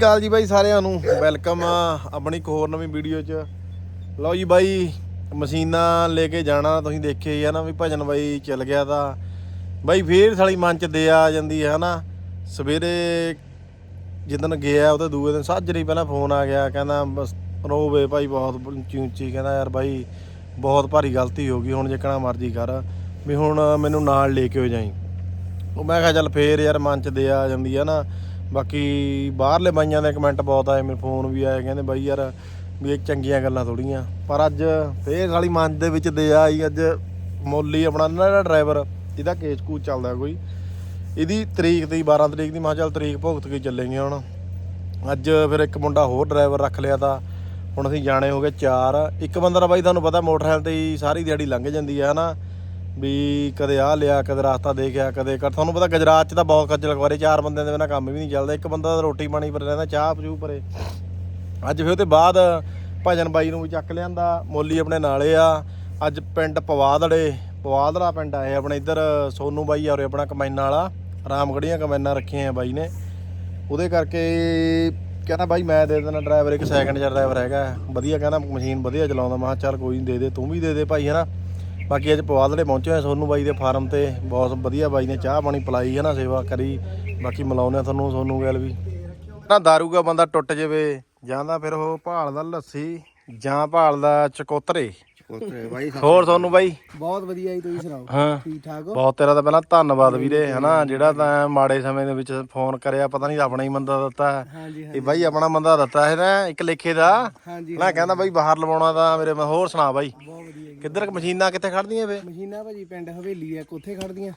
ਗੱਲ ਜੀ ਬਾਈ ਸਾਰਿਆਂ ਨੂੰ। ਵੈਲਕਮ ਆਪਣੀ ਇੱਕ ਹੋਰ ਨਵੀਂ ਵੀਡੀਓ 'ਚ। ਲਓ ਜੀ ਬਾਈ, ਮਸ਼ੀਨਾਂ ਲੈ ਕੇ ਜਾਣਾ, ਤੁਸੀਂ ਦੇਖਿਆ ਹੀ ਆ ਨਾ ਵੀ ਭਜਨ ਬਾਈ ਚੱਲ ਗਿਆ ਤਾਂ। ਬਾਈ ਫੇਰ ਸਾਲੀ ਮਨ 'ਚ ਦੇ ਆ ਜਾਂਦੀ ਹੈ ਨਾ ਸਵੇਰੇ ਜਿੱਦਣ ਗਿਆ, ਉਹਦੇ ਦੂਏ ਦਿਨ ਸਾਜਰੀ ਪਹਿਲਾਂ ਫੋਨ ਆ ਗਿਆ, ਕਹਿੰਦਾ ਬਸ ਰੋਵੇ ਭਾਈ ਬਹੁਤ, ਉੱਚੀ ਉੱਚੀ, ਕਹਿੰਦਾ ਯਾਰ ਬਾਈ ਬਹੁਤ ਭਾਰੀ ਗਲਤੀ ਹੋ ਗਈ, ਹੁਣ ਜਿੱਕਣਾ ਮਰਜ਼ੀ ਕਰ, ਵੀ ਹੁਣ ਮੈਨੂੰ ਨਾਲ ਲੈ ਕੇ ਹੋ ਜਾਈ। ਉਹ ਮੈਂ ਕਿਹਾ ਚੱਲ ਫੇਰ ਯਾਰ ਮਨ ਚ ਦੇ ਆ ਜਾਂਦੀ ਹੈ ਨਾ। ਬਾਕੀ ਬਾਹਰਲੇ ਬਾਈਆਂ ਦੇ ਕਮੈਂਟ ਬਹੁਤ ਆਏ, ਮੇਰੇ ਫੋਨ ਵੀ ਆਏ, ਕਹਿੰਦੇ ਬਾਈ ਯਾਰ ਵੀ ਇਹ ਚੰਗੀਆਂ ਗੱਲਾਂ ਥੋੜੀਆਂ ਪਰ ਅੱਜ ਫੇਰ ਸਾਲੀ ਮਨ ਦੇ ਵਿੱਚ ਦੇ ਆਈ ਅੱਜ ਮੋਲੀ ਆਪਣਾ ਨਾ ਜਿਹੜਾ ਡਰਾਈਵਰ ਇਹਦਾ ਕੇਸ ਕੂਚ ਚੱਲਦਾ ਕੋਈ। ਇਹਦੀ ਤਰੀਕ ਦੀ 12 ਤਰੀਕ ਦੀ, ਮੈਂ ਚੱਲ ਤਰੀਕ ਭੁਗਤ ਕੇ ਚੱਲੇਗੇ ਹੁਣ। ਅੱਜ ਫਿਰ ਇੱਕ ਮੁੰਡਾ ਹੋਰ ਡਰਾਈਵਰ ਰੱਖ ਲਿਆ ਤਾਂ, ਹੁਣ ਅਸੀਂ ਜਾਣੇ ਹੋ ਗਏ ਚਾਰ। ਇੱਕ ਬੰਦਾ ਤਾਂ ਬਾਈ ਤੁਹਾਨੂੰ ਪਤਾ ਮੋਟਰਸਾਈਕਲ ਤੇ ਹੀ ਸਾਰੀ ਦਿਹਾੜੀ ਲੰਘ ਜਾਂਦੀ ਹੈ ਹਨਾ? ਵੀ ਕਦੇ ਆ ਲਿਆ, ਕਦੇ ਰਸਤਾ ਦੇਖਿਆ ਕਦੇ ਕਰ ਤੁਹਾਨੂੰ ਪਤਾ ਗੁਜਰਾਤ ਚ ਤਾਂ ਬਹੁਤ ਖੱਜਲ ਖਵਾਰੇ ਚਾਰ ਬੰਦਿਆਂ ਦੇ ਬਿਨਾਂ ਕੰਮ ਵੀ ਨਹੀਂ ਚੱਲਦਾ। ਇੱਕ ਬੰਦਾ ਤਾਂ ਰੋਟੀ ਪਾਣੀ ਪਰ ਰਹਿੰਦਾ, ਚਾਹ ਪਜੂ ਪਰੇ। ਅੱਜ ਫਿਰ ਉਹਦੇ ਬਾਅਦ ਭਜਨ ਬਾਈ ਨੂੰ ਵੀ ਚੱਕ ਲਿਆਂਦਾ, ਮੋਲੀ ਆਪਣੇ ਨਾਲੇ ਆ। ਅੱਜ ਪਿੰਡ ਪਵਾਦੜੇ ਪਵਾਦੜਾ ਪਿੰਡ ਆ ਇਹ ਆਪਣੇ ਇੱਧਰ, ਸੋਨੂ ਬਾਈ ਆ ਉਰੇ ਆਪਣਾ ਕਮੈਨਾ ਵਾਲਾ। ਰਾਮਗੜੀਆਂ ਕਮੈਨਾ ਰੱਖੀਆਂ ਆ ਬਾਈ ਨੇ। ਉਹਦੇ ਕਰਕੇ ਕਹਿੰਦਾ ਬਾਈ ਮੈਂ ਦੇ ਦੇਣਾ ਡਰਾਈਵਰ, ਇੱਕ ਸੈਕਿੰਡ ਜਿਹਾ ਡਰਾਈਵਰ ਹੈਗਾ। ਵਧੀਆ ਕਹਿੰਦਾ ਮਸ਼ੀਨ ਵਧੀਆ ਚਲਾਉਂਦਾ, ਮੈਂ ਕਿਹਾ ਚੱਲ ਕੋਈ ਨਹੀਂ ਦੇ ਦੇ, ਤੂੰ ਵੀ ਦੇ ਦੇ ਭਾਈ, ਹਨਾ? ਬਾਕੀ ਅੱਜ ਪਵਾਦੜੇ ਪਹੁੰਚੇ ਹੋਏ ਸੋਨੂ ਬਾਈ ਦੇ ਫਾਰਮ ਤੇ। ਬਹੁਤ ਵਧੀਆ ਬਾਈ ਨੇ ਚਾਹ ਪਾਣੀ ਪਿਲਾਈ ਹੈ ਨਾ, ਸੇਵਾ ਕਰੀ। ਬਾਕੀ ਮਿਲਾਉਂਦੇ ਆ ਤੁਹਾਨੂੰ ਸੋਨੂ ਗੱਲ ਵੀ। ਨਾ ਦਾਰੂਗਾ ਬੰਦਾ ਟੁੱਟ ਜਾਵੇ ਜਾਂ ਤਾਂ ਫਿਰ ਉਹ ਭਾਲਦਾ ਲੱਸੀ ਜਾਂ ਭਾਲਦਾ ਚਕੋਤਰੇ। ਬਾਈ ਹੋਰ ਸੋਨੂ ਬਾਈ? ਬਹੁਤ ਵਧੀਆ ਜੀ ਤੁਸੀਂ ਸੁਣਾਓ? ਹਾਂ। ਠੀਕ ਠਾਕ ਹੋ? ਬਹੁਤ ਤੇਰਾ ਤਾਂ ਪਹਿਲਾਂ ਧੰਨਵਾਦ ਵੀਰੇ ਹਨਾ ਜਿਹੜਾ ਤਾਂ ਮਾੜੇ ਸਮੇਂ ਦੇ ਵਿੱਚ ਫੋਨ ਕਰਿਆ ਪਤਾ ਨਹੀਂ ਆਪਣਾ ਹੀ ਬੰਦਾ ਦਿੱਤਾ। ਹਾਂਜੀ ਇਹ ਬਾਈ ਆਪਣਾ ਬੰਦਾ ਦਿੱਤਾ ਹੈ ਨਾ ਇੱਕ ਲੇਖੇ ਦਾ। ਹਾਂਜੀ ਮੈਂ ਕਹਿੰਦਾ ਬਾਈ ਬਾਹਰ ਲਵਾਉਣਾ ਤਾਂ ਮੇਰੇ ਮੈਂ ਹੋਰ ਸੁਣਾ ਬਾਈ। ਬਹੁਤ ਵਧੀਆ ਕਿੱਧਰ ਕੁ ਮਸ਼ੀਨਾਂ ਕਿੱਥੇ ਖੜਦੀਆਂ ਵੇ ਮਸ਼ੀਨਾਂ ਭਾਜੀ ਪਿੰਡ ਹਵੇਲੀ ਆ ਕੋਥੇ ਖੜਦੀਆਂ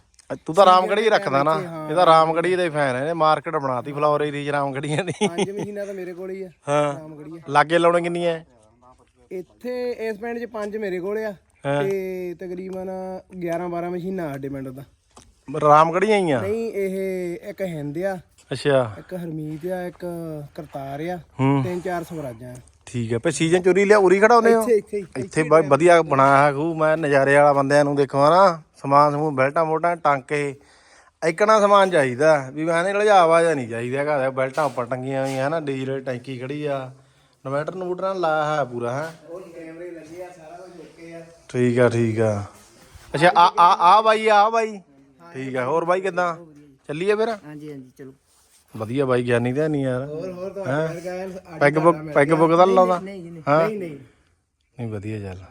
ਤੂੰ ਤਾਂ ਰਾਮਗੜੀ ਰੱਖਦਾ ਨਾ। ਇਹ ਤਾਂ ਰਾਮਗੜੀ ਦੇ ਫੈਨ ਹੈ ਮਾਰਕੀਟ ਬਣਾਤੀ ਏਰੀਆ ਚ ਰਾਮਗੜੀਆਂ ਦੀ। ਪੰਜ ਮਸ਼ੀਨਾਂ ਤਾਂ ਮੇਰੇ ਕੋਲ ਹੀ ਆ ਹਾਂ। ਰਾਮਗੜੀਆ ਲਾਗੇ ਲਾਉਣੇ ਕਿੰਨੀਆਂ? ਇੱਥੇ ਇਸ ਪਿੰਡ 'ਚ ਪੰਜ ਮੇਰੇ ਕੋਲ ਆ। ਤੇ ਤਕਰੀਬਨ 11 12 ਮਸ਼ੀਨਾਂ ਸਾਡੇ ਪਿੰਡ ਦਾ। ਰਾਮਗੜੀਆਂ ਹੀ ਆ? ਨਹੀਂ ਇਹ ਇੱਕ ਹਿੰਦ ਆ ਅੱਛਾ। ਇੱਕ ਹਰਮੀਤ ਆ ਇੱਕ ਕਰਤਾਰ ਆ ਤਿੰਨ ਚਾਰ ਸਵਰਾਜਾਂ ਠੀਕ ਹੈ ਪੇ ਸੀਜ਼ਨ ਚੋਰੀ ਲਿਆ ਉਰੀ ਖੜਾਉਂਦੇ ਹੋ? ਇੱਥੇ ਇੱਥੇ। ਇੱਥੇ ਵਧੀਆ ਬਣਾਇਆ ਹੈ ਖੂ ਮੈਂ ਨਜ਼ਾਰੇ ਵਾਲਾ ਬੰਦਿਆਂ ਨੂੰ ਦੇਖੋ ਨਾ ਸਮਾਨ ਸਮੂਹ ਬੈਲਟਾਂ ਮੋਟਾਂ ਟਾਂਕੇ। ਇਕਣਾ ਸਮਾਨ ਚਾਹੀਦਾ ਵੀ ਮੈਂ ਨੇ ਲਜਾਵਾ ਜਾਂ ਨਹੀਂ ਚਾਹੀਦਾ ਘਰ ਬੈਲਟਾਂ ਉੱਪਰ ਟੰਗੀਆਂ ਹੋਈਆਂ ਹਨਾ ਡੀਜ਼ਲ ਟੈਂਕੀ ਖੜੀ ਆ। ਇਨਵਰਟਰ ਨਵੂਟਰਾਂ ਲਾਇਆ ਹੈ ਪੂਰਾ ਹੈ? ਕੈਮਰੇ ਲੱਗੇ ਆ ਸਾਰਾ ਕੁਝ ਓਕੇ ਆ। ਠੀਕ ਆ ਠੀਕ ਆ। ਅੱਛਾ ਆ ਆ ਆ ਬਾਈ ਆ ਬਾਈ। ਠੀਕ ਆ ਹੋਰ ਬਾਈ ਕਿਦਾਂ? ਚੱਲੀਏ ਫਿਰ? ਹਾਂਜੀ ਹਾਂਜੀ ਚਲੋ। ਵਧੀਆ ਬਾਈ ਗਿਆਨੀ ਤੇ ਨਹੀਂ ਯਾਰ। ਹੋਰ ਤੁਹਾਡੇ ਪੈਗ ਬੁੱਕ ਪੈਗ ਬੁੱਕ ਦਾ ਲਾਉਂਦਾ? ਨਹੀਂ ਹਾਂ? ਨਹੀਂ ਨਹੀਂ। ਨਹੀਂ ਵਧੀਆ ਚੱਲ।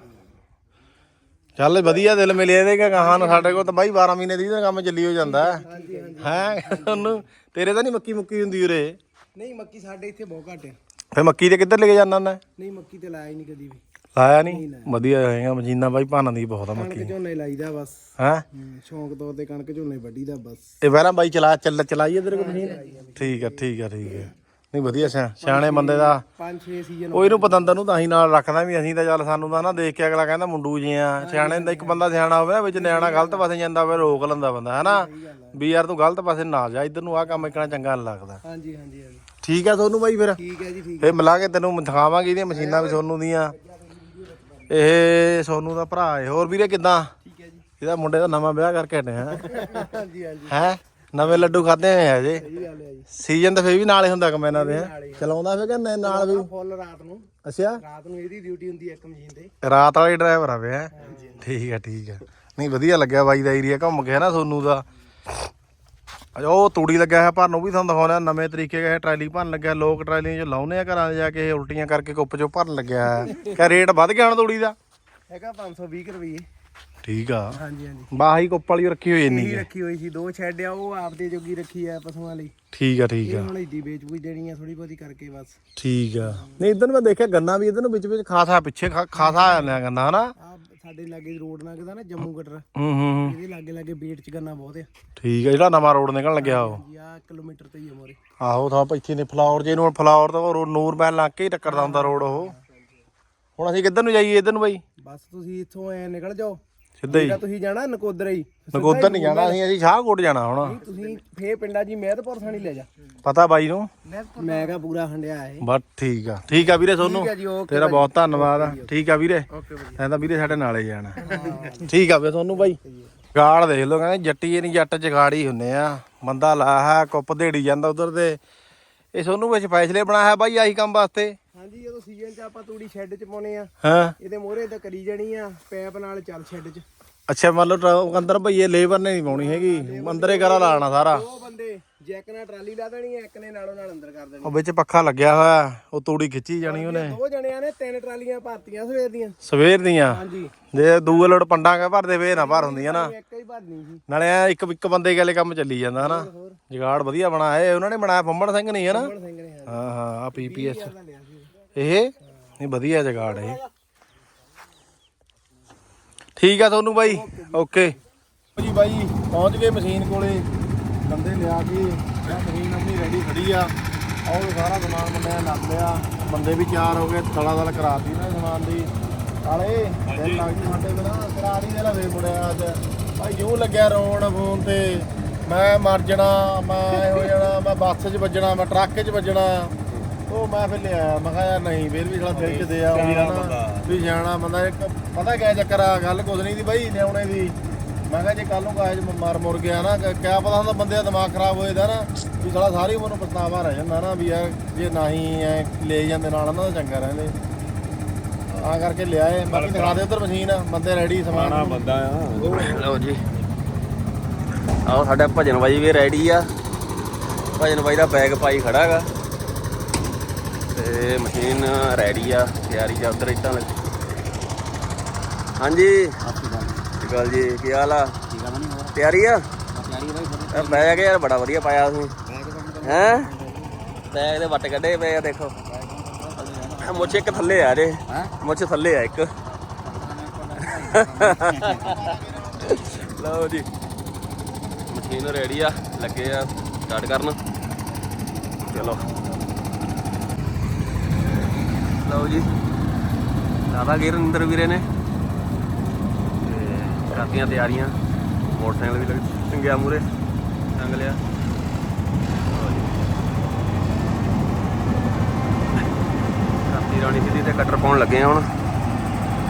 ਚੱਲ ਵਧੀਆ ਦਿਲ ਮਿਲਿਆ ਇਹਦੇ ਕਿ ਕਹਾਂ ਨੂੰ ਸਾਡੇ ਕੋਲ ਤਾਂ ਬਾਈ 12 ਮਹੀਨੇ ਦੀ ਤਾਂ ਕੰਮ ਚੱਲੀ ਹੋ ਜਾਂਦਾ ਹੈ? ਉਹਨੂੰ ਤੇਰੇ ਤਾਂ ਨਹੀਂ ਮੱਕੀ ਮੁੱਕੀ ਹੁੰਦੀ ਉਰੇ। ਨਹੀਂ ਮੱਕੀ ਸਾਡੇ ਇੱਥੇ ਬਹੁਤ ਘੱਟ ਆ ਫੇ ਮੱਕੀ ਤੇ ਕਿੱਧਰ ਲੈ ਕੇ ਜਾਂਦਾ ਹੁੰਦਾ? ਨਹੀਂ ਮੱਕੀ ਤੇ ਲਾਇਆ ਹੀ ਨਹੀਂ ਕਦੀ ਵੀ। ਲਾਇਆ ਨਹੀਂ? ਵਧੀਆ ਹੈਗਾ ਮਸ਼ੀਨਾਂ ਬਾਈ ਭਾਨਾਂ ਦੀ ਬਹੁਤ ਆ ਮੱਕੀ। ਕਣਕ ਝੋਨੇ ਲਾਈਦਾ ਬਸ। ਹੈ? ਸ਼ੌਂਕ ਤੌਰ ਤੇ ਕਣਕ ਝੋਨੇ ਵੱਢੀਦਾ ਬਸ। ਇਹ ਪਹਿਲਾਂ ਬਾਈ ਚਲਾ ਚੱਲ ਚਲਾਈ ਇਧਰ ਕੋ ਮਸ਼ੀਨ? ਠੀਕ ਆ ਠੀਕ ਆ ਠੀਕ ਆ। ਨਹੀਂ ਵਧੀਆ ਸਿਆ- ਸਿਆਣੇ ਬੰਦੇ ਦਾ। 5-6 ਸੀਜ਼ਨ ਉਹ ਇਹਨੂੰ ਪਤੰਦਰ ਨੂੰ ਤਾਂ ਹੀ ਨਾਲ ਰੱਖਦਾ ਵੀ ਅਸੀਂ ਤਾਂ ਚੱਲ ਸਾਨੂੰ ਤਾਂ ਨਾ ਦੇਖ ਕੇ ਅਗਲਾ ਕਹਿੰਦਾ ਮੁੰਡੂ ਜੀ ਆ। ਸਿਆਣੇ ਦਾ ਇੱਕ ਬੰਦਾ ਸਿਆਣਾ ਹੋਵੇ ਨਾ ਵਿੱਚ ਨਿਆਣਾ ਗਲਤ ਪਾਸੇ ਜਾਂਦਾ ਹੋਵੇ ਰੋਕ ਲੈਂਦਾ ਬੰਦਾ ਹੈਨਾ? ਵੀ ਯਾਰ ਤੂੰ ਗਲਤ ਪਾਸੇ ਨਾ ਜਾ ਇੱਧਰ ਨੂੰ ਆਹ ਕੰਮ ਇਕਣਾ ਚੰਗਾ ਨਹੀਂ ਲੱਗਦਾ। ਹਾਂਜੀ ਹਾਂਜੀ ਹਾਂਜੀ। ਠੀਕ ਆ ਤੁਹਾਨੂੰ ਬਾਈ ਫਿਰ? ਠੀਕ ਹੈ ਜੀ ਠੀਕ ਫੇਰ ਮਿਲਾ ਕੇ ਤੈਨੂੰ ਦਿਖਾਵਾਂਗੇ ਇਹਦੀਆਂ ਮਸ਼ੀਨਾਂ ਵੀ ਸੋਨੂ ਦੀਆਂ। ਇਹ ਸੋਨੂ ਦਾ ਭਰਾ ਹੈ ਹੋਰ ਵੀਰੇ ਕਿਦਾਂ? ਠੀਕ ਹੈ ਜੀ। ਇਹਦਾ ਮੁੰਡੇ ਦਾ ਨਵਾਂ ਵਿਆਹ ਕਰਕੇ ਹਟੇ ਆ। ਹਾਂਜੀ ਹਾਂਜੀ। ਹੈ? ਨਵੇਂ ਲੱਡੂ ਖਾਦੇ ਹੋਏ ਆ ਜੇ। ਹੈ ਸੀਜ਼ਨ ਤਾਂ ਫੇਰ ਵੀ ਨਾਲੇ ਹੁੰਦਾ ਕਮੈਨਾਂ ਦੇ ਹੈਂ? ਚਲਾਉਂਦਾ ਫੇਰ ਕਹਿੰਦੇ ਨਾਲ ਵੀ? ਫੁੱਲ ਰਾਤ ਨੂੰ। ਅੱਛਾ। ਰਾਤ ਨੂੰ ਇਹਦੀ ਡਿਊਟੀ ਹੁੰਦੀ ਹੈ ਇੱਕ ਮਸ਼ੀਨ ਤੇ। ਰਾਤ ਵਾਲੇ ਡਰਾਈਵਰ ਆਵੇ ਹੈ? ਠੀਕ ਆ ਠੀਕ ਆ। ਨਹੀਂ ਵਧੀਆ ਲੱਗਿਆ ਬਾਈ ਦਾ ਏਰੀਆ ਘੁੰਮ ਕੇ ਨਾ ਸੋਨੂ ਦਾ। ਉਹ ਤੂੜੀ ਲੱਗਿਆ ਹੈ ਭਰਨ ਨੂੰ ਵੀ ਤੁਹਾਨੂੰ ਦਿਖਾਉਣਾ ਨਵੇਂ ਤਰੀਕੇ ਦਾ ਟਰਾਲੀ ਭਰਨ ਲੱਗਿਆ ਲੋਕ ਟਰਾਲੀਆਂ 'ਚ ਲਾਉਨੇ ਆ ਘਰਾਂ ਜਾ ਕੇ ਇਹ ਉਲਟੀਆਂ ਕਰਕੇ ਕੁੱਪ 'ਚੋਂ ਭਰਨ ਲੱਗਿਆ ਹੈ ਕਹ ਰੇਟ ਵੱਧ ਗਿਆ ਹੁਣ ਤੂੜੀ ਦਾ? ਹੈਗਾ 520 ਕੁ ਰੁਪਏ ਠੀਕ ਆ। ਹਾਂਜੀ ਹਾਂਜੀ। ਬਾਹੀ ਕੁੱਪ ਵਾਲੀ ਰੱਖੀ ਹੋਈ ਇੰਨੀ ਰੱਖੀ ਹੋਈ ਸੀ ਦੋ ਆ ਉਹ ਆਪਦੇ ਜੋਗੀ ਰੱਖੀ ਆ ਪਸ਼ੂਆਂ ਲਈ। ਠੀਕ ਆ ਠੀਕ ਆ। ਹੁਣ ਇੱਦੀ ਵੇਚ ਬੂਝ ਦੇਣੀ ਆ ਥੋੜੀ ਬਹੁਤੀ ਕਰਕੇ ਬਸ। ਠੀਕ ਆ। ਨਹੀਂ ਇਧਰ ਮੈਂ ਦੇਖਿਆ ਗੰਨਾ ਵੀ ਇਧਰ ਨੂੰ ਵਿੱਚ ਵਿੱਚ ਖਾਸਾ ਪਿੱਛੇ ਖਾਸਾ ਆ ਗੰਨਾ ਹਨਾ? ਸਾਡੇ ਲਾਗੇ ਰੋਡ ਲੰਘਦਾ ਨਾ ਜੰਮੂ ਕਟਰ ਹੂੰ ਹੂੰ ਹੂੰ। ਇਹਦੇ ਲਾਗੇ ਲਾਗੇ ਬੇਟ ਚ ਗੰਨਾ ਬਹੁਤ ਆ। ਠੀਕ ਆ ਜਿਹੜਾ ਨਵਾਂ ਰੋਡ ਨਿਕਲਣ ਲੱਗਿਆ ਉਹ। ਆ ਕਿਲੋਮੀਟਰ ਤੇ ਹੀ ਆ ਮੋਰੇ। ਆਹੋ ਤਾਂ ਇੱਥੇ ਨੇ ਫਲਾਵਰ ਜੇ ਨੂੰ ਫਲਾਵਰ ਤਾਂ ਉਹ ਨੂਰ ਮਹਿਲ ਲੱਗ ਕੇ ਹੀ ਟੱਕਰਦਾ ਹੁੰਦਾ ਰੋਡ ਉਹ। ਹੁਣ ਅਸੀਂ ਕਿੱਧਰ ਨੂੰ ਜਾਈਏ ਇਧਰ ਨੂੰ ਬਾਈ? ਬਸ ਤੁਸੀਂ ਇੱਥੋਂ ਐ ਨਿਕਲ ਜਾਓ। ਸਿੱਧਾ ਹੀ। ਜਿਹੜਾ ਤੁਸੀਂ ਜਾਣਾ ਨਕੋਦਰ ਹੀ। ਨਗੋਦਰ ਨਹੀਂ ਜਾਣਾ ਅਸੀਂ ਅਸੀਂ ਸ਼ਾਹਕੋਟ ਜਾਣਾ ਹੁਣ। ਤੁਸੀਂ ਫੇ ਪਿੰਡਾਂ ਜੀ ਮਹਿਤਪੁਰ ਸਾਣੀ ਲੈ ਜਾ। ਪਤਾ ਬਾਈ ਨੂੰ? ਮੈਂ ਕਹਾ ਪੂਰਾ ਹੰਡਿਆ ਹੈ ਬਸ ਠੀਕ ਆ। ਠੀਕ ਆ ਵੀਰੇ ਸੋਨੂੰ। ਠੀਕ ਆ ਜੀ ਓਕੇ ਤੇਰਾ ਬਹੁਤ ਧੰਨਵਾਦ ਆ। ਠੀਕ ਆ ਵੀਰੇ। ਭਾਜੀ ਤੈਂ ਵੀਰੇ ਸਾਡੇ ਨਾਲੇ ਜਾਣਾ। ਠੀਕ ਆ ਵੇ ਤੁਹਾਨੂੰ ਬਾਈ। ਗਾੜ ਦੇਖ ਲਓ ਕਹਿੰਦੇ ਜੱਟੀ ਇਹ ਨਹੀਂ ਜੱਟ ਜਗਾੜੀ ਹੁੰਨੇ ਆ। ਬੰਦਾ ਲਾਹਾ ਕੁੱਪ ਦੇੜੀ ਜਾਂਦਾ ਉਧਰ ਤੇ। ਇਹ ਸੋਨੂੰ ਵਿੱਚ ਫੈਸਲੇ ਬਣਾਇਆ ਬਾਈ ਆਹੀ ਕੰਮ ਵਾਸਤੇ। ਹਾਂਜੀ ਜਦੋਂ ਸੀਜ਼ਨ 'ਚ ਆਪਾਂ ਤੂੜੀ ਸ਼ੈੱਡ 'ਚ ਪਾਉਨੇ ਆ ਹਾਂ। ਇਹਦੇ ਮੋਹਰੇ ਤਾਂ ਕਰੀ ਜਾਣੀ ਆ ਪੈਪ ਨਾਲ ਚੱਲ ਸ਼ੈੱਡ 'ਚ। ਅੱਛਾ ਮੰਨ ਲਓ ਅੰਦਰ ਭਈਏ ਲੇਬਰ ਨੇ ਨਹੀਂ ਪਾਉਣੀ ਹੈਗੀ ਅੰਦਰੇ ਕਰਾ ਲਾਣਾ ਸਾਰਾ। ਦੋ ਬੰਦੇ ਜੈਕ ਨਾਲ ਟਰਾਲੀ ਲਾ ਦੇਣੀ ਆ ਇੱਕ ਨੇ ਨਾਲੋਂ ਨਾਲ ਅੰਦਰ ਕਰ ਦੇਣੀ ਉਹ ਵਿੱਚ ਪੱਖਾ ਲੱਗਿਆ ਹੋਇਆ ਉਹ ਤੂੜੀ ਖਿੱਚੀ ਜਾਣੀ ਉਹਨੇ। ਦੋ ਜਣਿਆਂ ਨੇ ਤਿੰਨ ਟਰਾਲੀਆਂ ਭਰਤੀਆਂ ਸਵੇਰ ਦੀਆਂ। ਸਵੇਰ ਦੀਆਂ? ਹਾਂਜੀ। ਜੇ ਦੂਏ ਲੋੜ ਪੰਡਾਂ ਕਾ ਭਰਦੇ ਵੇ ਨਾ ਭਰ ਹੁੰਦੀਆਂ ਨਾ। ਇੱਕ ਹੀ ਭਰਨੀ ਸੀ। ਨਾਲੇ ਐਂ ਇੱਕ ਇੱਕ ਬੰਦੇ ਗਲੇ ਕੰਮ ਚੱਲੀ ਜਾਂਦਾ ਹਨਾ। ਜਗਾੜ ਵਧੀਆ ਬਣਾਇਆ ਉਹਨਾਂ ਨੇ ਬਣਾਇਆ ਫੰਬੜ ਸਿੰਘ ਨਹੀਂ ਹਨਾ। ਸਿੰਘ ਨੇ ਹਾਂ ਹਾਂ ਆ ਪੀਪੀਐਸ ਦਾ ਲਿਆ ਸੀ। ਇਹ? ਨਹੀਂ ਵਧੀਆ ਜਗਾੜ ਇਹ ਠੀਕ ਆ ਤੁਹਾਨੂੰ ਬਾਈ ਓਕੇ। ਜੀ ਬਾਈ ਪਹੁੰਚ ਗਏ ਮਸ਼ੀਨ ਕੋਲੇ। ਬੰਦੇ ਲਿਆ ਕੇ ਇਹ ਮਸ਼ੀਨ ਆਪਣੀ ਰੈਡੀ ਖੜੀ ਆ। ਆਹ ਸਾਰਾ ਸਮਾਨ ਬੰਦਿਆਂ ਲੱਗ ਲਿਆ। ਬੰਦੇ ਵੀ ਤਿਆਰ ਹੋ ਗਏ ਦਲਾ ਦਲ ਕਰਾਤੀ ਨਾ ਸਮਾਨ ਦੀ। ਕਾਲੇ ਦਿਲ ਲੱਗਦੀ ਸਾਡੇ ਬਿਨਾ ਕਰਾਰੀ ਦੇ ਲਵੇ ਮੁੜਿਆ ਅੱਜ। ਭਾਈ ਜੋ ਲੱਗਿਆ ਰੋਣ ਫੋਨ ਤੇ। ਮੈਂ ਮਰ ਜਾਣਾ ਮੈਂ ਹੋ ਜਾਣਾ ਮੈਂ ਬੱਸ 'ਚ ਵੱਜਣਾ ਮੈਂ ਟਰੱਕ 'ਚ ਵੱਜਣਾ। ਉਹ ਮੈਂ ਫਿਰ ਲਿਆ ਮੈਂ ਕਿਹਾ ਯਾਰ ਨਹੀਂ ਫਿਰ ਵੀ ਥੋੜਾ ਦਿਲ 'ਚ ਦੇ ਆ ਨਾ ਵੀ ਜਾਣਾ ਬੰਦਾ ਇੱਕ ਪਤਾ ਕਿਆ ਚੱਕਰ ਆ ਗੱਲ ਕੁਝ ਨਹੀਂ ਦੀ ਬਾਈ ਲਿਆਉਣੇ ਦੀ। ਮੈਂ ਕਿਹਾ ਜੇ ਕੱਲ ਨੂੰ ਕਾਹਜ ਮਰ ਮੁਰ ਗਿਆ ਨਾ ਕ- ਕਿਆ ਪਤਾ ਹੁੰਦਾ ਬੰਦੇ ਦਾ ਦਿਮਾਗ ਖਰਾਬ ਹੋ ਜਾਂਦਾ ਨਾ ਵੀ ਸਾਲਾ ਸਾਰੀ ਉਮਰ ਨੂੰ ਪਛਤਾਵਾ ਰਹਿ ਜਾਂਦਾ ਨਾ ਵੀ ਯਾਰ ਜੇ ਨਹੀਂ ਐ ਲੈ ਜਾਂਦੇ ਨਾਲ ਉਹਨਾਂ ਦਾ ਚੰਗਾ ਰਹਿੰਦੇ। ਆ ਕਰਕੇ ਲਿਆਏ ਬਾਕੀ ਦਿਖਾ ਦੇ ਉਧਰ ਮਸ਼ੀਨ ਬੰਦੇ ਰੈਡੀ ਸਮਾਨ ਬੰਦਾ ਆ ਲਓ ਜੀ। ਆਓ ਸਾਡਾ ਭਜਨ ਬਾਈ ਵੀ ਰੈਡੀ ਆ। ਭਜਨ ਬਾਈ ਦਾ ਬੈਗ ਪਾਈ ਖੜਾ ਹੈਗਾ ਤੇ ਮਸ਼ੀਨ ਰੈਡੀ ਆ ਤਿਆਰੀ ਜਾਂ ਉਧਰ ਇੱਟਾਂ ਲੱਗ। ਹਾਂਜੀ। ਸਤਿ ਸ਼੍ਰੀ ਅਕਾਲ ਜੀ। ਕੀ ਹਾਲ ਆ? ਤਿਆਰੀ ਆ? ਇਹ ਬੈਗ ਯਾਰ ਬੜਾ ਵਧੀਆ ਪਾਇਆ ਤੁਸੀਂ। ਹੈ? ਬੈਗ ਦੇ ਵੱਟ ਕੱਢੇ ਪਏ ਆ ਦੇਖੋ। ਮੁੱਛ ਇੱਕ ਥੱਲੇ ਆ ਜੇ। ਮੁੱਛ ਥੱਲੇ ਆ ਇੱਕ। ਲਓ ਜੀ। ਮਸ਼ੀਨ ਰੈਡੀ ਆ ਲੱਗੇ ਆ ਸਟਾਰਟ ਕਰਨ। ਚਲੋ। ਲਓ ਜੀ। ਲਾਦਾ ਗੇਰ ਅੰਦਰ ਵੀਰੇ ਨੇ। ਤੇ ਕਰਦੀਆਂ ਤਿਆਰੀਆਂ। ਮੋਟਰਸਾਈਕਲ ਵੀ ਲੱਗ ਟੰਗਿਆ ਮੂਰੇ। ਟੰਗ ਲਿਆ। ਲਓ ਰਾਣੀ ਸਿੱਧੀ ਤੇ ਕਟਰ ਪਾਉਣ ਲੱਗੇ ਆ ਹੁਣ।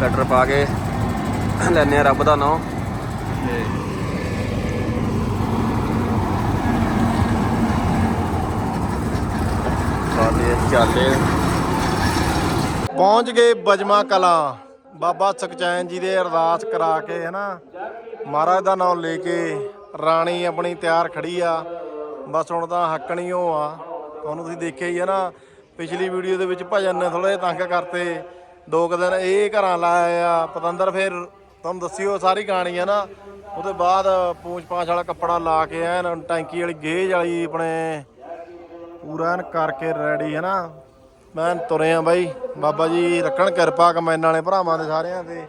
ਕਟਰ ਪਾ ਕੇ ਲੈਨੇ ਆ ਰੱਬ ਦਾ ਨਾਮ ਤੇ ਬਾਦੇ ਚੱਲੇ ਪਹੁੰਚ ਗਏ ਬਜਮਾ ਕਲਾ। ਬਾਬਾ ਸੁਖਚੈਨ ਜੀ ਦੇ ਅਰਦਾਸ ਕਰਾ ਕੇ, ਹਨਾ। ਮਹਾਰਾਜ ਦਾ ਨਾਮ ਲੈ ਕੇ ਰਾਣੀ ਆਪਣੀ ਤਿਆਰ ਖੜੀ ਆ। ਬਸ ਹੁਣ ਤਾਂ ਹੱਕਣੀ ਉਹ ਆ। ਤੁਹਾਨੂੰ ਤੁਸੀਂ ਦੇਖਿਆ ਹੀ ਹੈ ਨਾ, ਪਿਛਲੀ ਵੀਡੀਓ ਦੇ ਵਿੱਚ ਭਜਨ ਨੇ ਥੋੜੇ ਤੰਗ ਕਰਤੇ। ਦੋ ਕੁ ਦਿਨ ਇਹ ਘਰਾਂ ਲਾਇਆ ਆ। ਪਤੰਦਰ ਫਿਰ ਤੁਹਾਨੂੰ ਦੱਸਿਓ, ਸਾਰੀ ਕਹਾਣੀ ਹੈ ਨਾ। ਉਹਦੇ ਬਾਅਦ ਪੂੰਛ ਪਾਛ ਵਾਲਾ ਕੱਪੜਾ ਲਾ ਕੇ ਐਨ ਟੈਂਕੀ ਵਾਲੀ ਗੇਜ ਵਾਲੀ ਆਪਣੇ ਪੂਰਾ ਐਨ ਕਰਕੇ ਰੈਡੀ ਹੈ ਨਾ ਮੈਂ ਤੁਰਿਆ ਬਾਈ। ਬਾਬਾ ਜੀ ਰੱਖਣ ਕਿਰਪਾ ਕਮੈਨ ਵਾਲੇ ਭਰਾਵਾਂ ਦੇ ਸਾਰਿਆਂ ਤੇ।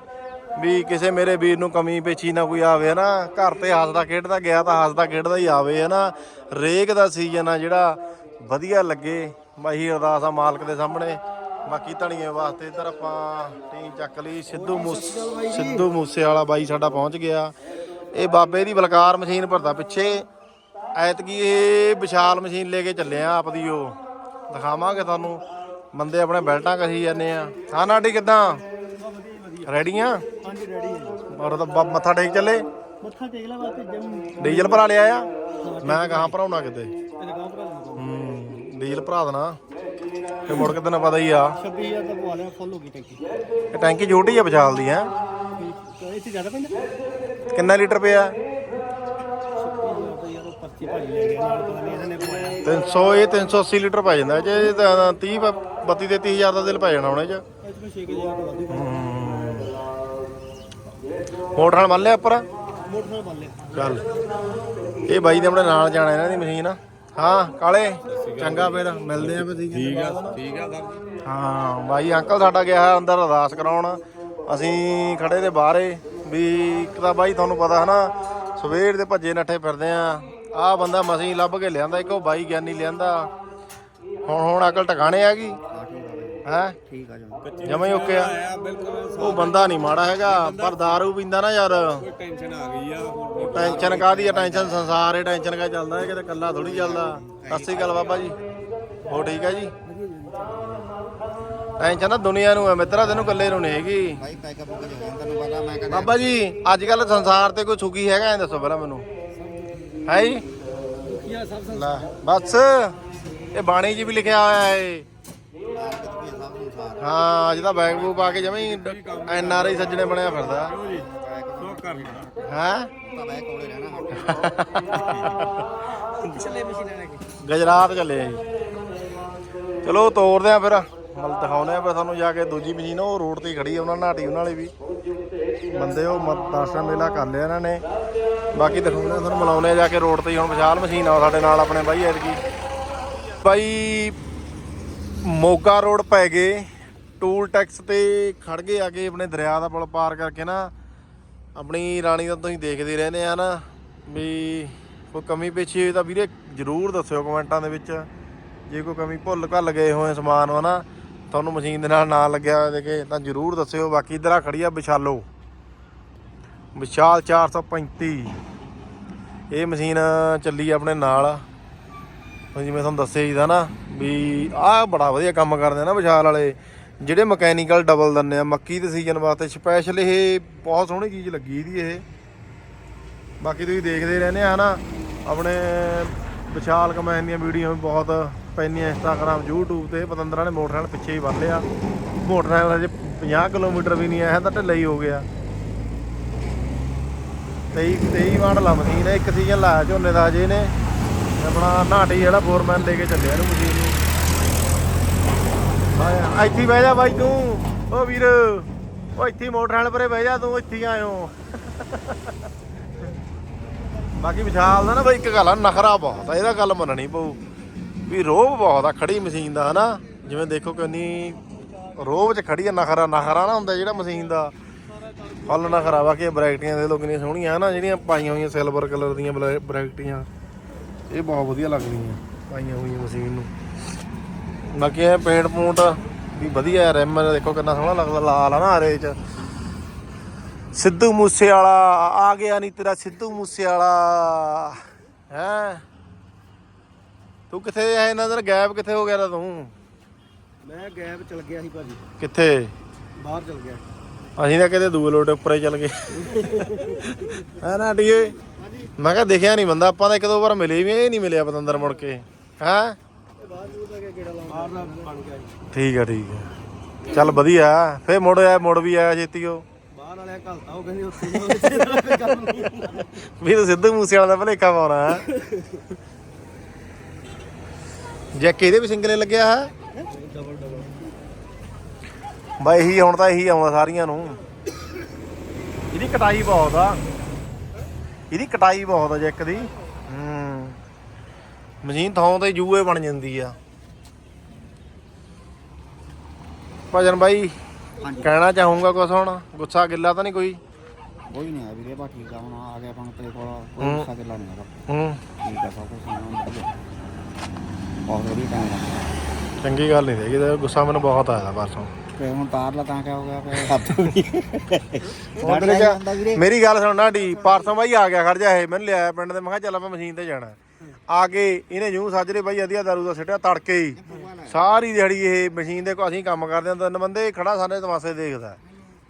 ਵੀ ਕਿਸੇ ਮੇਰੇ ਵੀਰ ਨੂੰ ਕਮੀ ਪੇਚੀ ਨਾ ਕੋਈ ਆਵੇ ਨਾ ਘਰ ਤੇ ਹੱਸਦਾ ਖੇਡਦਾ ਗਿਆ ਤਾਂ ਹੱਸਦਾ ਖੇਡਦਾ ਹੀ ਆਵੇ ਹੈ ਨਾ ਰੇਕ ਦਾ ਸੀਜ਼ਨ ਆ ਜਿਹੜਾ, ਵਧੀਆ ਲੱਗੇ। ਮਾਹੀ ਅਰਦਾਸ ਆ ਮਾਲਕ ਦੇ ਸਾਹਮਣੇ। ਬਾਕੀ ਧਣੀਏ ਵਾਸਤੇ ਇੱਧਰ ਆਪਾਂ ਟੀਮ ਚੱਕ ਲਈ। ਸਿੱਧੂ ਮੂਸ, ਸਿੱਧੂ ਮੂਸੇ ਵਾਲਾ ਬਾਈ ਸਾਡਾ ਪਹੁੰਚ ਗਿਆ। ਇਹ ਬਾਬੇ ਦੀ ਬਲਕਾਰ ਮਸ਼ੀਨ ਭਰਦਾ ਪਿੱਛੇ। ਐਤਕੀ ਇਹ ਵਿਸ਼ਾਲ ਮਸ਼ੀਨ ਲੈ ਕੇ ਚੱਲੇ ਆ ਆਪਦੀ ਉਹ। ਦਿਖਾਵਾਂਗੇ ਤੁਹਾਨੂੰ। ਬੰਦੇ ਆਪਣੇ ਬੈਲਟਾਂ ਕਹੀ ਜਾਂਦੇ ਆ। ਹਾਂ ਨਾਡੀ ਕਿਦਾਂ? ਰੈਡੀਆਂ? ਹਾਂਜੀ ਰੈਡੀ ਹੈ ਔਰ ਤਾਂ ਬ- ਮੱਥਾ ਟੇਕ ਚੱਲੇ? ਮੱਥਾ ਟੇਕ ਲੈ ਵਾਸਤੇ ਜਮ ਡੀਜ਼ਲ ਭਰਾ ਲਿਆ ਆ? ਮੈਂ ਕਹਾਂ ਭਰਾਉਣਾ ਕਿਤੇ? ਗਾਂ ਭਰਾ ਦੇਣਾ ਹੂੰ ਡੀਜ਼ਲ ਭਰਾ ਦੇਣਾ। ਤੇ ਮੁੜ ਕੇ ਤੈਨੂੰ ਪਤਾ ਹੀ ਆ। 26000 ਦਾ ਪਵਾ ਲਿਆ ਫੁੱਲ ਹੋ ਗਈ ਟੈਂਕੀ। ਇਹ ਟੈਂਕੀ ਛੋਟੀ ਆ ਵਿਸ਼ਾਲ ਦੀ ਹੈ? ਜ਼ਿਆਦਾ ਪੈਂਦਾ? ਕਿੰਨਾ ਲੀਟਰ ਪਿਆ? ਪਰਚੀ ਭਾਜੀ ਲੈ ਗਿਆ ਨਾਲ ਪਤਾ ਨਹੀਂ ਇਹਨਾਂ ਨੇ ਪਵਾਇਆ 300 ਇਹ 380 ਲੀਟਰ ਪੈ ਜਾਂਦਾ ਜੇ 30 32 ਤੇ 30000 ਦਾ ਦਿਲ ਪੈ ਜਾਣਾ ਉਹਨੇ ਚ। ਇਹ ਚ 6000 ਦਾ ਵਾਧੂ ਮੋਟਰ ਨਾਲ ਬੰਨ ਲਿਆ ਉੱਪਰ? ਲਿਆ। ਚੱਲ। ਇਹ ਬਾਈ ਦੇ ਆਪਣੇ ਨਾਲ ਜਾਣਾ ਇਹਨਾਂ ਦੀ ਮਸ਼ੀਨ। ਹਾਂ ਕਾਲੇ? ਚੰਗਾ ਫਿਰ ਮਿਲਦੇ ਆ ਫਿਰ ਠੀਕ ਆ ਠੀਕ ਆ ਸਰ। ਹਾਂ ਬਾਈ ਅੰਕਲ ਸਾਡਾ ਗਿਆ ਹੈ ਅੰਦਰ ਅਰਦਾਸ ਕਰਾਉਣ। ਅਸੀਂ ਖੜੇ ਦੇ ਬਾਹਰੇ ਵੀ ਇੱਕ ਤਾਂ ਬਾਈ ਤੁਹਾਨੂੰ ਪਤਾ ਹਨਾ ਸਵੇਰ ਦੇ ਭੱਜੇ ਨੱਠੇ ਫਿਰਦੇ ਆ। ਆਹ ਬੰਦਾ ਮਸੀਂ ਲੱਭ ਕੇ ਲਿਆਂਦਾ ਇੱਕ ਉਹ ਬਾਈ ਗਿਆਨੀ ਲਿਆਂਦਾ। ਹੁਣ ਹੁਣ ਅਕਲ ਟਿਕਾਣੇ ਆ ਗਈ। ਹੈ? ਠੀਕ ਆ ਜਮਾ ਹੀ ਓਕੇ ਆ। ਆ ਬਿਲਕੁਲ ਉਹ ਬੰਦਾ ਨਹੀਂ ਮਾੜਾ ਹੈਗਾ ਪਰ ਦਾਰੂ ਪੀਂਦਾ ਨਾ ਯਾਰ। ਟੈਨਸ਼ਨ ਆ ਗਈ ਆ ਟੈਨਸ਼ਨ ਕਾਦੀ ਆ? ਟੈਨਸ਼ਨ ਸੰਸਾਰ ਹੈ ਟੈਨਸ਼ਨ ਕਾ ਚੱਲਦਾ ਹੈ ਕਿਤੇ ਕੱਲਾ ਥੋੜੀ ਚੱਲਦਾ। ਸਤਿ ਸ੍ਰੀ ਅਕਾਲ ਬਾਬਾ ਜੀ। ਹੋ ਠੀਕ ਹੈ ਜੀ? ਟੈਨਸ਼ਨ ਨਾ ਦੁਨੀਆ ਨੂੰ ਹੈ ਮਿੱਤਰਾ ਤੈਨੂੰ ਇਕੱਲੇ ਨੂੰ ਨਹੀਂ ਹੈਗੀ। ਭਾਈ ਪੈਕਅਪ ਹੋ ਗਿਆ ਤੈਨੂੰ ਪਤਾ ਮੈਂ ਕਹਿੰਦਾ ਬਾਬਾ ਜੀ ਅੱਜ ਕੱਲ ਸੰਸਾਰ ਤੇ ਕੋਈ ਸੁਖੀ ਹੈਗਾ ਇਹ ਦੱਸੋ ਪਹਿਲਾਂ ਮੈਨੂੰ। ਹੈ ਲੈ, ਬਸ। ਇਹ ਬਾਣੀ ਜੀ ਵੀ ਲਿਖਿਆ ਹੋਇਆ ਹੈ ਹਾਂ, ਅੱਜ ਤਾਂ ਬੈਗ ਬੂਗ ਪਾ ਕੇ ਜਮੇ ਐਨ ਆਰ ਆਈ ਸੱਜਣੇ ਬਣਿਆ ਫਿਰਦਾ। ਸੋ ਹੈ? ਪਿਛਲੇ ਮਸ਼ੀਨਾਂ ਗੁਜਰਾਤ ਚੱਲੇ ਆ ਜੀ। ਚਲੋ, ਤੋਰਦੇ ਆ ਫਿਰ। ਮਲ ਦਿਖਾਉਨੇ ਆ ਫਿਰ ਤੁਹਾਨੂੰ ਜਾ ਕੇ। ਦੂਜੀ ਮਸ਼ੀਨ ਉਹ ਰੋਡ ਤੇ ਖੜੀ ਆ, ਉਹਨਾਂ ਨਾਟੀ, ਉਹਨਾਂ ਵਾਲੀ ਵੀ। ਬੰਦੇ ਉਹ ਮ- ਦਰਸ਼ਨ ਮੇਲਾ ਕਰ ਲਿਆ ਇਹਨਾਂ ਨੇ। ਬਾਕੀ ਦਿਖਾਉਂਦੇ ਆ ਤੁਹਾਨੂੰ ਮਿਲਾਉਂਦੇ ਆ ਜਾ ਕੇ ਰੋਡ ਤੇ ਹੀ। ਹੁਣ ਵਿਸ਼ਾਲ ਮਸ਼ੀਨ ਆ ਸਾਡੇ ਨਾਲ ਆਪਣੇ ਬਾਈ ਐਤਕੀ। ਬਾਈ, ਮੋਗਾ ਰੋਡ ਪੈ ਗਏ। ਟੂਲ ਟੈਕਸ ਤੇ ਖੜ ਗਏ ਆ ਕੇ ਆਪਣੇ ਦਰਿਆ ਦਾ ਪੁਲ ਪਾਰ ਕਰਕੇ ਨਾ। ਆਪਣੀ ਰਾਣੀ ਦਾ ਤੁਸੀਂ ਦੇਖਦੇ ਰਹਿੰਦੇ ਆ ਨਾ ਵੀ ਕੋਈ ਕਮੀ ਪੇਸ਼ੀ ਹੋਈ ਤਾਂ ਵੀਰੇ ਜਰੂਰ ਦੱਸਿਓ ਕਮੈਂਟਾਂ ਦੇ ਵਿੱਚ। ਜੇ ਕੋਈ ਕਮੀ ਭੁੱਲ ਭੱਲ ਗਏ ਹੋਏ ਸਮਾਨ ਵਾ ਨਾ, ਤੁਹਾਨੂੰ ਮਸ਼ੀਨ ਦੇ ਨਾਲ ਨਾ ਲੱਗਿਆ ਹੋਇਆ ਦੇਖੇ ਤਾਂ ਜਰੂਰ ਦੱਸਿਓ। ਬਾਕੀ ਇਧਰ ਆ ਖੜੀ ਆ ਵਿਸ਼ਾਲੋ। ਵਿਸ਼ਾਲ 435 ਇਹ ਮਸ਼ੀਨ ਚੱਲੀ ਆ ਆਪਣੇ ਨਾਲ। ਜਿਵੇਂ ਤੁਹਾਨੂੰ ਦੱਸਿਆ ਹੀ ਦਾ ਨਾ, ਵੀ ਆਹ ਬੜਾ ਵਧੀਆ ਕੰਮ ਕਰਦੇ ਆ ਨਾ ਵਿਸ਼ਾਲ ਵਾਲੇ। ਜਿਹੜੇ ਮਕੈਨੀਕਲ ਡਬਲ ਦੰਨੇ ਆ, ਮੱਕੀ ਦੇ ਸੀਜ਼ਨ ਵਾਸਤੇ ਸਪੈਸ਼ਲ ਇਹ ਬਹੁਤ ਸੋਹਣੀ ਚੀਜ਼ ਲੱਗੀ ਇਹਦੀ ਇਹ। ਬਾਕੀ ਤੁਸੀਂ ਦੇਖਦੇ ਰਹਿੰਦੇ ਆ ਨਾ ਆਪਣੇ ਵਿਸ਼ਾਲ ਕਮੈਨ ਦੀਆਂ ਵੀਡੀਓ ਵੀ ਬਹੁਤ ਪੈਂਦੀਆਂ ਇੰਸਟਾਗ੍ਰਾਮ YouTube ਤੇ, ਪਤੰਦਰਾਂ ਨੇ ਮੋਟਰਸਾਈਕਲ ਪਿੱਛੇ ਹੀ ਬੰਨ ਲਿਆ। ਮੋਟਰਸਾਈਕਲ ਅਜੇ 50 ਕਿਲੋਮੀਟਰ ਵੀ ਨਹੀਂ ਆਇਆ, ਤਾਂ ਢਿੱਲਾ ਹੀ ਹੋ ਗਿਆ। 23 23 ਮਾਡਲ ਆ ਮਸ਼ੀਨ ਹੈ, ਇੱਕ ਸੀਜ਼ਨ ਲਾਇਆ ਝੋਨੇ ਦਾ ਅਜੇ ਨੇ ਆਪਣਾ ਨਾਟੀ ਜਿਹੜਾ ਫੋਰਮੈਨ ਲੈ ਕੇ ਚੱਲਿਆ ਇਹਨੂੰ ਮਸ਼ੀਨ ਨੂੰ। ਆਇਆ ਇੱਥੇ ਬਹਿ ਜਾ ਬਾਈ ਤੂੰ। ਓ ਵੀਰ, ਓ ਇੱਥੇ ਹੀ ਪਰੇ ਬਹਿ ਜਾ, ਤੂੰ ਇੱਥੇ ਆਇਓ। ਬਾਕੀ ਵਿਸ਼ਾਲ ਦਾ ਨਾ ਬਈ ਇੱਕ ਗੱਲ ਆ, ਨਖਰਾ ਬਹੁਤ ਆ, ਇਹਦਾ ਗੱਲ ਮੰਨਣੀ ਪਊ। ਵੀ ਰੋਬ ਬਹੁਤ ਆ, ਖੜੀ ਮਸ਼ੀਨ ਦਾ, ਹਨਾ? ਜਿਵੇਂ ਦੇਖੋ ਕਿੰਨੀ ਰੋਬ 'ਚ ਖੜੀ ਆ, ਨਖਰਾ ਨਖਰਾ ਨਾ ਹੁੰਦਾ ਜਿਹੜਾ ਮਸ਼ੀਨ ਦਾ। ਫੁੱਲ ਨਖਰਾ ਵਾ ਕਿ ਬ੍ਰੈਕਟੀਆਂ ਦੇ ਲੋਕ ਕਿੰਨੀਆਂ ਸੋਹਣੀਆਂ ਹਨਾ ਜਿਹੜੀਆਂ ਪਾਈਆਂ ਹੋਈਆਂ ਸਿਲਵਰ ਕਲਰ ਦੀਆਂ ਬ੍ਰੈਕਟੀਆਂ ਇਹ ਬਹੁਤ ਵਧੀਆ ਲੱਗਦੀਆਂ ਪਾਈਆਂ ਹੋਈਆਂ ਮਸ਼ੀਨ ਨੂੰ। ਬਾਕੀ ਇਹ ਪੇਂਟ ਪੂੰਟ ਵੀ ਵਧੀਆ ਰਿਮ ਦੇਖੋ ਕਿੰਨਾ ਸੋਹਣਾ ਲੱਗਦਾ ਲਾਲ ਆ ਨਾ ਹਰੇ 'ਚ। ਸਿੱਧੂ ਮੂਸੇ ਵਾਲਾ ਆ ਗਿਆ ਨਹੀਂ ਤੇਰਾ ਸਿੱਧੂ ਮੂਸੇ ਵਾਲਾ ਹੈ? ਤੂੰ ਕਿੱਥੇ ਹੈ ਇਹਨਾਂ ਦਾ ਗੈਪ ਕਿੱਥੇ ਹੋ ਗਿਆ ਤਾ? ਮੈਂ ਗੈਪ ਚਲ ਗਿਆ ਸੀ ਭਾਜੀ। ਕਿੱਥੇ? ਬਾਹਰ ਚਲ ਗਿਆ। ਅਸੀਂ ਤਾਂ ਕਿਤੇ ਦੂਏ ਲੋਟੇ ਉੱਪਰੇ ਚੱਲ ਗਏ। ਹੈ ਨਾ ਡੀਏ ਮੈਂ ਕਿਹਾ ਦੇਖਿਆ ਨਹੀਂ ਬੰਦਾ ਆਪਾਂ ਤਾਂ ਇੱਕ ਦੋ ਵਾਰ ਮਿਲੇ ਵੀ ਇਹ ਨਹੀਂ ਮਿਲਿਆ ਪਤੰਦਰ ਮੁੜ ਕੇ। ਹੈ? ਠੀਕ ਆ ਠੀਕ ਆ। ਚੱਲ ਵਧੀਆ ਫੇਰ ਮੁੜ ਆਇਆ ਮੁੜ ਵੀ ਆਇਆ ਛੇਤੀ ਉਹ। ਬਾਹਰ ਵਾਲਿਆ ਘਲਤਾ ਉਹ ਕਹਿੰਦੇ ਉੱਥੇ ਵੀ ਤੂੰ ਸਿੱਧੂ ਮੂਸੇ ਵਾਲਾ ਦਾ ਭਲੇਖਾ ਪਾਉਣਾ। ਹੈ ਜੇ ਕਿਹਦੇ ਵੀ ਸਿੰਗਲੇ ਲੱਗਿਆ ਹੈ। ਡਬਲ ਡਬਲ ਬਾਈ ਇਹੀ ਹੁਣ ਤਾਂ ਇਹੀ ਆਉਂਦਾ ਸਾਰੀਆਂ ਨੂੰ। ਇਹਦੀ ਕਟਾਈ ਬਹੁਤ ਆ। ਇਹਦੀ ਕਟਾਈ ਬਹੁਤ ਆ ਜੈਕ ਦੀ। ਹੂੰ। ਮਸ਼ੀਨ ਥਾਂ ਤੇ ਜੂਏ ਬਣ ਜਾਂਦੀ ਆ। ਭਜਨ ਬਾਈ ਕਹਿਣਾ ਚਾਹੂੰਗਾ ਕੁਛ ਹੁਣ? ਗੁੱਸਾ ਗਿੱਲਾ ਤਾਂ ਨਹੀਂ ਕੋਈ? ਕੋਈ ਨਹੀਂ ਆ ਵੀਰੇ ਬਾ ਠੀਕ ਆ ਹੁਣ ਆ ਗਿਆ ਆਪਾਂ ਨੂੰ ਤੇਰੇ ਕੋਲ। ਕੋਈ ਗੁੱਸਾ ਗਿੱਲਾ ਨਹੀਂ ਹੈਗਾ। ਹੂੰ। ਠੀਕ ਆ ਸਭ ਕੁਝ ਸੁਣਾ ਵਧੀਆ। ਬਹੁਤ ਵਧੀਆ ਟਾਈਮ ਲੱਗਾ ਚੰਗੀ ਗੱਲ ਨਹੀਂ ਹੈਗੀ ਤੇ ਗੁੱਸਾ ਮੈਨੂੰ ਬਹੁਤ ਆਇਆ ਪਰਸੋਂ ਤੇ ਹੁਣ ਤਾਰ ਲਾ ਤਾਂ ਕਿਆ ਹੋ ਗਿਆ ਫਿਰ? ਹੱਥ ਵੀ ਤੇਰੇ ਕਿਆ- ਮੇਰੀ ਗੱਲ ਸੁਣ ਨਾ ਡੀ ਪਰਸੋਂ ਬਾਈ ਆ ਗਿਆ ਖੜ ਜਾ ਇਹ ਮੈਨੂੰ ਲਿਆਇਆ ਪਿੰਡ ਦੇ ਮੈਂ ਕਿਹਾ ਚੱਲ ਆਪਾਂ ਮਸ਼ੀਨ ਤੇ ਜਾਣਾ। ਆ ਕੇ ਇਹਨੇ ਜੂ ਸਾਜਰੇ ਬਾਈ ਅਧੀਆ ਦਾਰੂ ਦਾ ਸਿੱਟਿਆ ਤੜਕੇ ਹੀ। ਸਾਰੀ ਦਿਹਾੜੀ ਇਹ ਮਸ਼ੀਨ ਦੇ ਕੋ ਅਸੀਂ ਕੰਮ ਕਰਦੇ ਹਾਂ ਤਿੰਨ ਬੰਦੇ ਖੜਾ ਸਾਡੇ ਤਮਾਸ਼ੇ ਦੇਖਦਾ।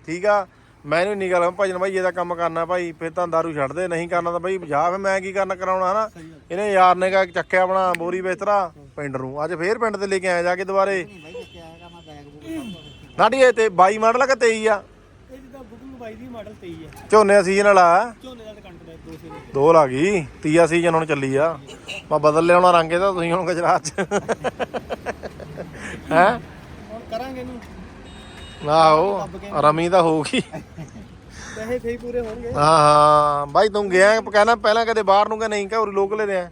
ਠੀਕ ਆ? ਮੈਨੂੰ ਨਹੀਂ ਗੱਲ ਭਜਨ ਬਾਈ ਇਹਦਾ ਕੰਮ ਕਰਨਾ ਭਾਈ ਫਿਰ ਤਾਂ ਦਾਰੂ ਛੱਡ ਦੇ ਨਹੀਂ ਕਰਨਾ ਤਾਂ ਬਾਈ ਜਾ ਫਿਰ ਮੈਂ ਕੀ ਕਰਨਾ ਕਰਾਉਣਾ ਹਨਾ? ਇਹਨੇ ਯਾਰ ਨੇ ਕਾ ਚੱਕਿਆ ਆਪਣਾ ਬੋਰੀ ਬਿਸਤਰਾ ਪਿੰਡ ਨੂੰ। ਅੱਜ ਫੇਰ ਪਿੰਡ ਤੇ ਲੈ ਕੇ ਆਇਆ ਜਾ ਕੇ ਦੁਬਾਰੇ। ਨਾਡੀ ਇਹ ਤੇ 22 ਮਾਡਲ ਆ ਕਿ 23 ਆ? ਇਹ ਜਿੱਦਾਂ ਬੁੱਕੂ ਬਾਈ ਦੀ ਮਾਡਲ 23 ਹੈ ਝੋਨੇ ਦਾ ਸੀਜ਼ਨ ਵਾਲਾ? ਝੋਨੇ ਦਾ ਕੰਟ ਦਾ ਦੋ ਸੇ ਦੋ ਗਈ। ਤੀਆ ਸੀਜ਼ਨ ਹੁਣ ਚੱਲੀ ਆ। ਮੈਂ ਬਦਲ ਲਿਆਉਣਾ ਰੰਗ ਇਹਦਾ ਤੁਸੀਂ ਹੁਣ ਗੁਜਰਾਤ ਚ। ਹੈ? ਹੁਣ ਕਰਾਂਗੇ ਇਹਨੂੰ। ਆਹੋ ਰਮੀ ਤਾਂ ਹੋਊਗੀ। ਪੈਸੇ ਫੇਰ ਪੂਰੇ ਹੋਣਗੇ। ਹਾਂ ਹਾਂ। ਬਾਈ ਤੂੰ ਗਿਆ ਕਹਿੰਦਾ ਪਹਿਲਾਂ ਕਦੇ ਬਾਹਰ ਨੂੰ ਕਿ ਨਹੀਂ? ਕਿ ਉਰੇ ਲੋਕਲੇ ਦੇ ਆ।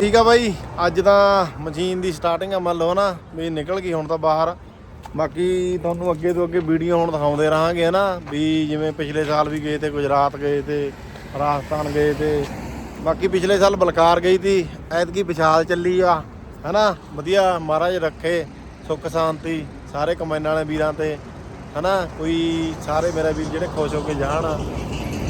ਠੀਕ ਆ ਬਾਈ ਅੱਜ ਤਾਂ ਮਸ਼ੀਨ ਦੀ ਸਟਾਰਟਿੰਗ ਆ ਮੰਨ ਲਓ ਨਾ ਵੀ ਨਿਕਲ ਗਈ ਹੁਣ ਤਾਂ ਬਾਹਰ। ਬਾਕੀ ਤੁਹਾਨੂੰ ਅੱਗੇ ਤੋਂ ਅੱਗੇ ਵੀਡੀਓ ਹੁਣ ਦਿਖਾਉਂਦੇ ਰਹਾਂਗੇ, ਹਨਾ? ਵੀ ਜਿਵੇਂ ਪਿਛਲੇ ਸਾਲ ਵੀ ਗਏ ਤੇ, ਗੁਜਰਾਤ ਗਏ ਤੇ, ਰਾਜਸਥਾਨ ਗਏ ਤੇ। ਬਾਕੀ ਪਿਛਲੇ ਸਾਲ ਬਲਕਾਰ ਗਈ ਤੀ, ਐਤਕੀ ਵਿਸ਼ਾਲ ਚੱਲੀ ਆ, ਹਨਾ? ਵਧੀਆ ਮਹਾਰਾਜ ਰੱਖੇ, ਸੁੱਖ ਸ਼ਾਂਤੀ, ਸਾਰੇ ਕਮਾਈਨ ਵਾਲੇ ਵੀਰਾਂ ਤੇ, ਹਨਾ? ਕੋਈ ਸਾਰੇ ਮੇਰੇ ਵੀਰ ਜਿਹੜੇ ਖੁਸ਼ ਹੋ ਕੇ ਜਾਣ,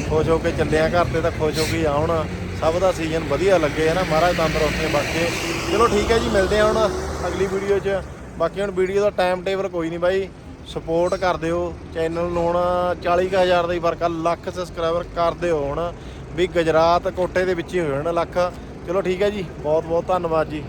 ਖੁਸ਼ ਹੋ ਕੇ ਚੱਲਿਆ ਘਰ ਤੇ ਤਾਂ ਖੁਸ਼ ਹੋ ਕੇ ਆਉਣ। ਸਭ ਦਾ ਸੀਜ਼ਨ ਵਧੀਆ ਲੱਗੇ ਹੈ ਨਾ ਮਹਾਰਾਜ ਤੰਦਰੁਸਤੀਆਂ ਬਖਸ਼ੇ ਚਲੋ ਠੀਕ ਹੈ ਜੀ, ਮਿਲਦੇ ਹਾਂ ਹੁਣ ਅਗਲੀ ਵੀਡੀਓ 'ਚ। ਬਾਕੀ ਹੁਣ ਵੀਡੀਓ ਦਾ ਟਾਈਮ ਟੇਬਲ ਕੋਈ ਨਹੀਂ ਬਾਈ। ਸਪੋਰਟ ਕਰ ਦਿਓ। ਚੈਨਲ ਨੂੰ ਹੁਣ 40000 ਦਾ ਹੀ ਫ਼ਰਕ ਆ। ਲੱਖ ਸਬਸਕ੍ਰਾਈਬਰ ਕਰ ਦਿਓ ਹੁਣ। ਵੀ ਗੁਜਰਾਤ ਕੋਟੇ ਦੇ ਵਿੱਚ ਹੀ ਹੋ ਜਾਣ ਲੱਖ। ਚਲੋ ਠੀਕ ਹੈ ਜੀ। ਬਹੁਤ ਬਹੁਤ ਧੰਨਵਾਦ ਜੀ।